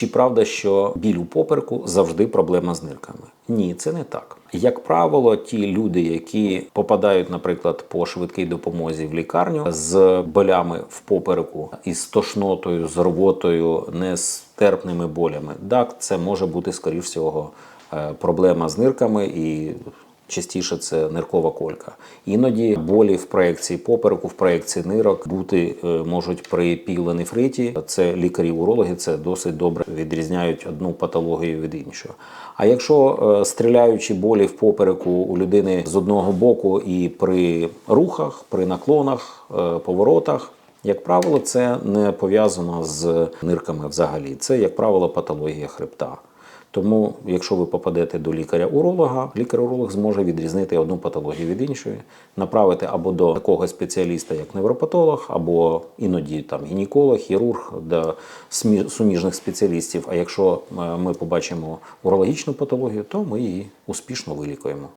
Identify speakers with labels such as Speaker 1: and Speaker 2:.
Speaker 1: Чи правда, що біль у попереку завжди проблема з нирками? Ні, це не так. Як правило, ті люди, які попадають, наприклад, по швидкій допомозі в лікарню з болями в попереку, із тошнотою, з рвотою, нестерпними болями, так, це може бути, скоріш всього, е, проблема з нирками і частіше це ниркова колька. Іноді болі в проекції попереку, в проекції нирок бути е, можуть при пілонефриті. Це лікарі-урологи це досить добре відрізняють одну патологію від іншої. А якщо е, стріляючі болі в попереку у людини з одного боку і при рухах, при наклонах, е, поворотах. Як правило, це не пов'язано з нирками взагалі. Це, як правило, патологія хребта. Тому, якщо ви попадете до лікаря-уролога, лікар-уролог зможе відрізнити одну патологію від іншої, направити або до такого спеціаліста, як невропатолог, або іноді там гінеколог, хірург, до суміжних спеціалістів. А якщо е, ми побачимо урологічну патологію, то ми її успішно вилікуємо.